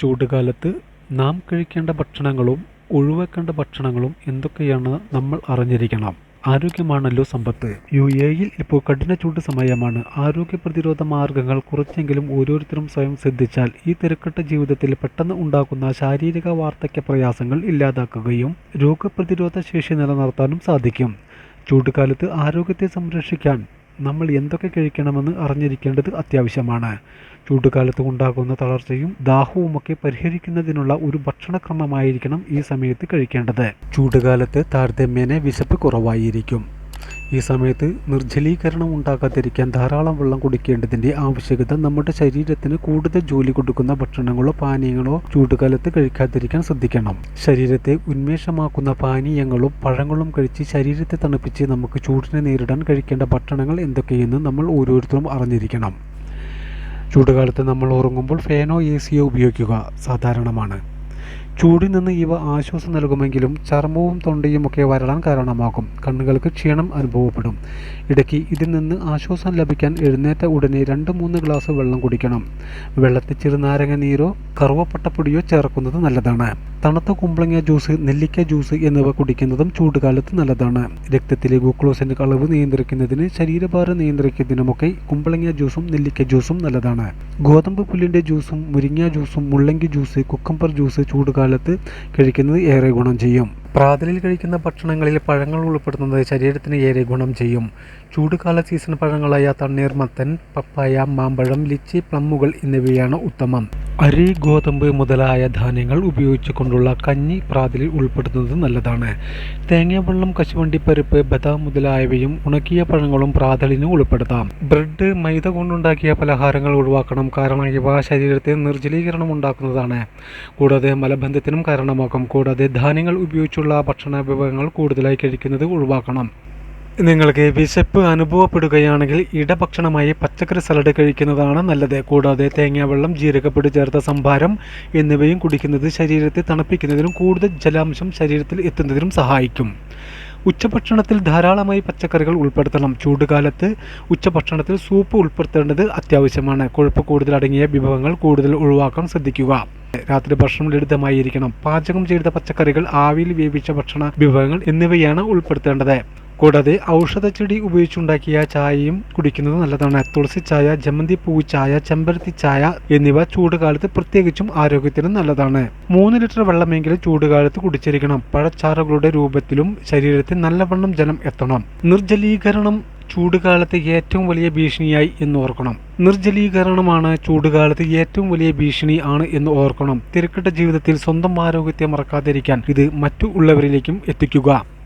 ചൂടുകാലത്ത് നാം കഴിക്കേണ്ട ഭക്ഷണങ്ങളും ഒഴിവാക്കേണ്ട ഭക്ഷണങ്ങളും എന്തൊക്കെയാണ് നമ്മൾ അറിഞ്ഞിരിക്കണം. ആരോഗ്യമാണല്ലോ സമ്പത്ത്. യു എയിൽ ഇപ്പോൾ കഠിന ചൂട് സമയമാണ്. ആരോഗ്യ പ്രതിരോധ മാർഗങ്ങൾ കുറച്ചെങ്കിലും ഓരോരുത്തരും സ്വയം ശ്രദ്ധിച്ചാൽ ഈ തിരക്കിട്ട ജീവിതത്തിൽ പെട്ടെന്ന് ഉണ്ടാക്കുന്ന ശാരീരിക വാർദ്ധക്യ പ്രയാസങ്ങൾ ഇല്ലാതാക്കുകയും രോഗപ്രതിരോധ ശേഷി നിലനിർത്താനും സാധിക്കും. ചൂടുകാലത്ത് ആരോഗ്യത്തെ സംരക്ഷിക്കാൻ നമ്മൾ എന്തൊക്കെ കഴിക്കണമെന്ന് അറിഞ്ഞിരിക്കേണ്ടത് അത്യാവശ്യമാണ്. ചൂടുകാലത്ത് ഉണ്ടാകുന്ന തളർച്ചയും ദാഹവുമൊക്കെ പരിഹരിക്കുന്നതിനുള്ള ഒരു ഭക്ഷണക്രമമായിരിക്കണം ഈ സമയത്ത് കഴിക്കേണ്ടത്. ചൂടുകാലത്ത് താരതമ്യേന വിശപ്പ് കുറവായിരിക്കും. ഈ സമയത്ത് നിർജലീകരണം ഉണ്ടാകാതിരിക്കാൻ ധാരാളം വെള്ളം കുടിക്കേണ്ടതിന്റെ ആവശ്യകത നമ്മുടെ ശരീരത്തിന് കൂടുതൽ ജോലി കൊടുക്കുന്ന ഭക്ഷണങ്ങളോ പാനീയങ്ങളോ ചൂടുകാലത്ത് കഴിക്കാതിരിക്കാൻ ശ്രദ്ധിക്കണം. ശരീരത്തെ ഉന്മേഷമാക്കുന്ന പാനീയങ്ങളും പഴങ്ങളും കഴിച്ച് ശരീരത്തെ തണുപ്പിച്ച് നമുക്ക് ചൂടിനെ നേരിടാൻ കഴിക്കേണ്ട ഭക്ഷണങ്ങൾ എന്തൊക്കെയെന്ന് നമ്മൾ ഓരോരുത്തരും അറിഞ്ഞിരിക്കണം. ചൂടുകാലത്ത് നമ്മൾ ഉറങ്ങുമ്പോൾ ഫാനോ എ സിയോ ഉപയോഗിക്കുക സാധാരണമാണ്. ചൂടിൽ നിന്ന് ഇവ ആശ്വാസം നൽകുമെങ്കിലും ചർമ്മവും തൊണ്ടയും ഒക്കെ വരളാൻ കാരണമാകും. കണ്ണുകൾക്ക് ക്ഷീണം അനുഭവപ്പെടും. ഇടയ്ക്ക് ഇതിൽ നിന്ന് ആശ്വാസം ലഭിക്കാൻ എഴുന്നേറ്റ ഉടനെ രണ്ട് മൂന്ന് ഗ്ലാസ് വെള്ളം കുടിക്കണം. വെള്ളത്തിൽ ചെറുനാരങ്ങ നീരോ കറുവപ്പട്ടപ്പൊടിയോ ചേർക്കുന്നത് നല്ലതാണ്. തണുത്ത കുമ്പളങ്ങ ജ്യൂസ് നെല്ലിക്ക ജ്യൂസ് എന്നിവ കുടിക്കുന്നതും ചൂടുകാലത്ത് നല്ലതാണ്. രക്തത്തിലെ ഗ്ലൂക്കോസിന്റെ അളവ് നിയന്ത്രിക്കുന്നതിന് ശരീരഭാരം നിയന്ത്രിക്കുന്നതിനുമൊക്കെ കുമ്പളങ്ങ ജ്യൂസും നെല്ലിക്ക ജ്യൂസും നല്ലതാണ്. ഗോതമ്പ് പുല്ലിന്റെ ജ്യൂസും മുരിങ്ങ ജ്യൂസും മുള്ളങ്കി ജ്യൂസ് കുക്കമ്പർ ജ്യൂസ് ചൂടുകാലത്ത് കഴിക്കുന്നത് ഏറെ ഗുണം ചെയ്യും. പ്രാതലിൽ കഴിക്കുന്ന ഭക്ഷണങ്ങളിൽ പഴങ്ങൾ ഉൾപ്പെടുത്തുന്നത് ശരീരത്തിന് ഏറെ ഗുണം ചെയ്യും. ചൂടുകാല സീസൺ പഴങ്ങളായ തണ്ണീർമത്തൻ പപ്പായ മാമ്പഴം ലിച്ചി പ്ലമ്മുകൾ എന്നിവയാണ് ഉത്തമം. അരി ഗോതമ്പ് മുതലായ ധാന്യങ്ങൾ ഉപയോഗിച്ചുകൊണ്ടുള്ള കഞ്ഞി പ്രാതലിൽ ഉൾപ്പെടുത്തുന്നത് നല്ലതാണ്. തേങ്ങാവെള്ളം കശുവണ്ടിപ്പരിപ്പ് ബദാം മുതലായവയും ഉണക്കിയ പഴങ്ങളും പ്രാതലിന് ഉൾപ്പെടുത്താം. ബ്രെഡ് മൈദ കൊണ്ടുണ്ടാക്കിയ പലഹാരങ്ങൾ ഒഴിവാക്കണം. കാരണം ഇവ ശരീരത്തെ നിർജലീകരണം ഉണ്ടാക്കുന്നതാണ്. കൂടാതെ മലബന്ധത്തിനും കാരണമാകും. കൂടാതെ ധാന്യങ്ങൾ ഉപയോഗിച്ചുള്ള ഭക്ഷണ വിഭവങ്ങൾ കൂടുതലായി കഴിക്കുന്നത് ഒഴിവാക്കണം. നിങ്ങൾക്ക് വിശപ്പ് അനുഭവപ്പെടുകയാണെങ്കിൽ ഇടഭക്ഷണമായി പച്ചക്കറി സലാഡ് കഴിക്കുന്നതാണ് നല്ലത്. കൂടാതെ തേങ്ങാവെള്ളം ജീരകപ്പൊടി ചേർത്ത സംഭാരം എന്നിവയും കുടിക്കുന്നത് ശരീരത്തെ തണുപ്പിക്കുന്നതിനും കൂടുതൽ ജലാംശം ശരീരത്തിൽ എത്തുന്നതിനും സഹായിക്കും. ഉച്ചഭക്ഷണത്തിൽ ധാരാളമായി പച്ചക്കറികൾ ഉൾപ്പെടുത്തണം. ചൂടുകാലത്ത് ഉച്ചഭക്ഷണത്തിൽ സൂപ്പ് ഉൾപ്പെടുത്തേണ്ടത് അത്യാവശ്യമാണ്. കൊഴുപ്പ് കൂടുതൽ അടങ്ങിയ വിഭവങ്ങൾ കൂടുതൽ ഒഴിവാക്കാൻ ശ്രദ്ധിക്കുക. രാത്രി ഭക്ഷണം ലളിതമായിരിക്കണം. പാചകം ചെയ്ത പച്ചക്കറികൾ ആവിയിൽ വേവിച്ച ഭക്ഷണ വിഭവങ്ങൾ എന്നിവയാണ് ഉൾപ്പെടുത്തേണ്ടത്. കൂടാതെ ഔഷധച്ചെടി ഉപയോഗിച്ചുണ്ടാക്കിയ ചായയും കുടിക്കുന്നത് നല്ലതാണ്. തുളസി ചായ ജമന്തി പൂവ് ചായ ചെമ്പരത്തി ചായ എന്നിവ ചൂടുകാലത്ത് പ്രത്യേകിച്ചും ആരോഗ്യത്തിന് നല്ലതാണ്. മൂന്ന് ലിറ്റർ വെള്ളമെങ്കിലും ചൂടുകാലത്ത് കുടിച്ചിരിക്കണം. പഴച്ചാറുകളുടെ രൂപത്തിലും ശരീരത്തിൽ നല്ലവണ്ണം ജലം എത്തണം. നിർജലീകരണം ചൂടുകാലത്ത് ഏറ്റവും വലിയ ഭീഷണിയായി എന്ന് ഓർക്കണം. നിർജലീകരണമാണ് ചൂടുകാലത്ത് ഏറ്റവും വലിയ ഭീഷണി ആണ് എന്ന് ഓർക്കണം. തിരക്കിട്ട ജീവിതത്തിൽ സ്വന്തം ആരോഗ്യത്തെ മറക്കാതിരിക്കാൻ ഇത് മറ്റു ഉള്ളവരിലേക്കും എത്തിക്കുക.